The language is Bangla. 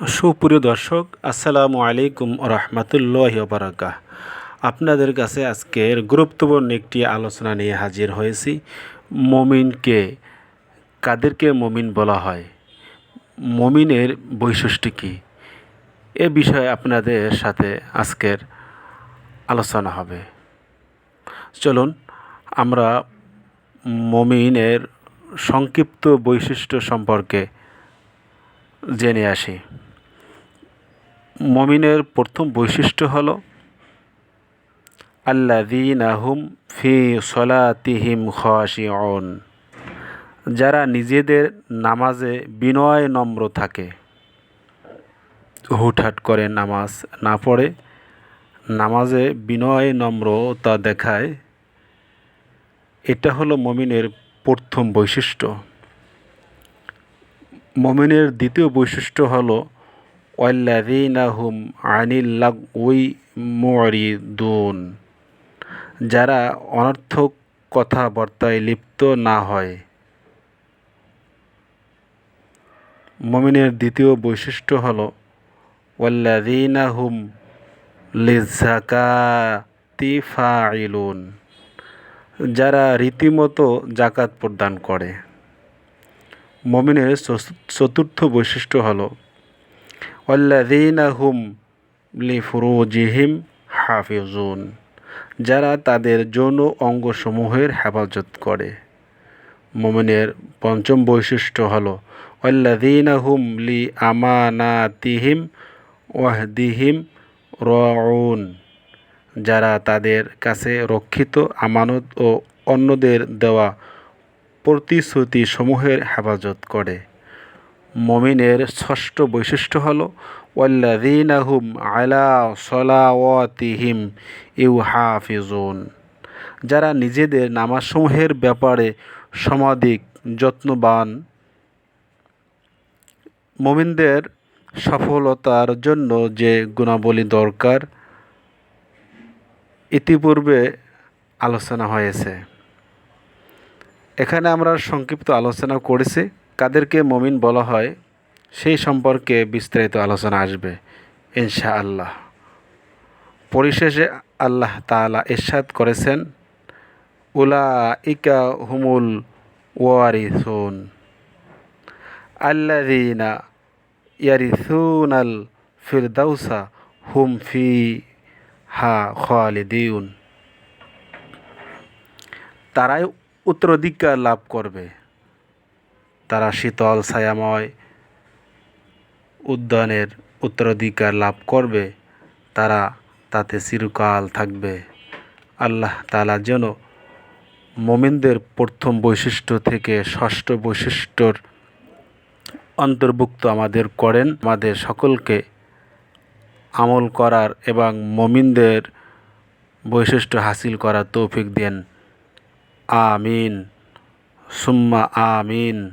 সুপ্রিয় দর্শক, আসসালামু আলাইকুম রহমতুল্লাহ বারাকা আপনাদের কাছে আজকের গুরুত্বপূর্ণ একটি আলোচনা নিয়ে হাজির হয়েছি। মমিনকে কাদেরকে মমিন বলা হয়? মমিনের বৈশিষ্ট্য কী? এ বিষয়ে আপনাদের সাথে আজকের আলোচনা হবে। চলুন, আমরা মমিনের সংক্ষিপ্ত বৈশিষ্ট্য সম্পর্কে জেনে আসি। মমিনের প্রথম বৈশিষ্ট্য হল আল্লাদিন আহুম ফি সলাতিহিম খাশিউন যারা নিজেদের নামাজে বিনয় নম্র থাকে। হুটহাট করে নামাজ না পড়ে, নামাজে বিনয় নম্রতা দেখায়। এটা হলো মমিনের প্রথম বৈশিষ্ট্য। মমিনের দ্বিতীয় বৈশিষ্ট্য হল ওয়াল্লাদিনাহুম আনিল্লাগ ওই মরিদুন যারা অনর্থক কথাবার্তায় লিপ্ত না হয়। মমিনের দ্বিতীয় বৈশিষ্ট্য হল ওয়াল্লাদিনাহুম লিজাকাতি যারা রীতিমতো জাকাত প্রদান করে। মমিনের চতুর্থ বৈশিষ্ট্য হল হুম লিফুরুজিহিম হাফিজুন যারা তাদের যৌন অঙ্গসমূহের হেফাজত করে। মমিনের পঞ্চম বৈশিষ্ট্য হল হুম লি আমানাতিহিম ওয়াহদিহিম রউন যারা তাদের কাছে রক্ষিত আমানত ও অন্যদের দেওয়া প্রতিশ্রুতি সমূহের হেফাজত করে। মমিনের ষষ্ঠ বৈশিষ্ট্য হল ওয়াল্লাদিনাহুম আলা সলাওয়াতিহিম ইউ হাফিজুন যারা নিজেদের নামাজসমূহের ব্যাপারে সমাধিক যত্নবান। মমিনদের সফলতার জন্য যে গুণাবলী দরকার, ইতিপূর্বে আলোচনা হয়েছে। এখানে আমরা সংক্ষিপ্ত আলোচনা করেছি। কাদেরকে মমিন বলা হয়, সেই সম্পর্কে বিস্তারিত আলোচনা আসবে ইনশা আল্লাহ পরিশেষে আল্লাহ তালা ইরশাদ করেছেন উলা ইকা হুমুল ওয়ারিসুন। আল্লাদিনা ইয়ারিসুন আল ফিরদাউসা হুম ফি হা খালিদিউন। তারাই উত্তরাধিকার লাভ করবে। তারা শীতল, ছায়াময় উদ্যানের উত্তরাধিকার লাভ করবে। তারা তাতে চিরকাল থাকবে। আল্লাহ তালা যেন মোমিনদের প্রথম বৈশিষ্ট্য থেকে ষষ্ঠ বৈশিষ্ট্যর অন্তর্ভুক্ত আমাদের করেন। আমাদের সকলকে আমল করার এবং মমিনদের বৈশিষ্ট্য হাসিল করার তৌফিক দেন। আমিন। সুম্মা আমিন।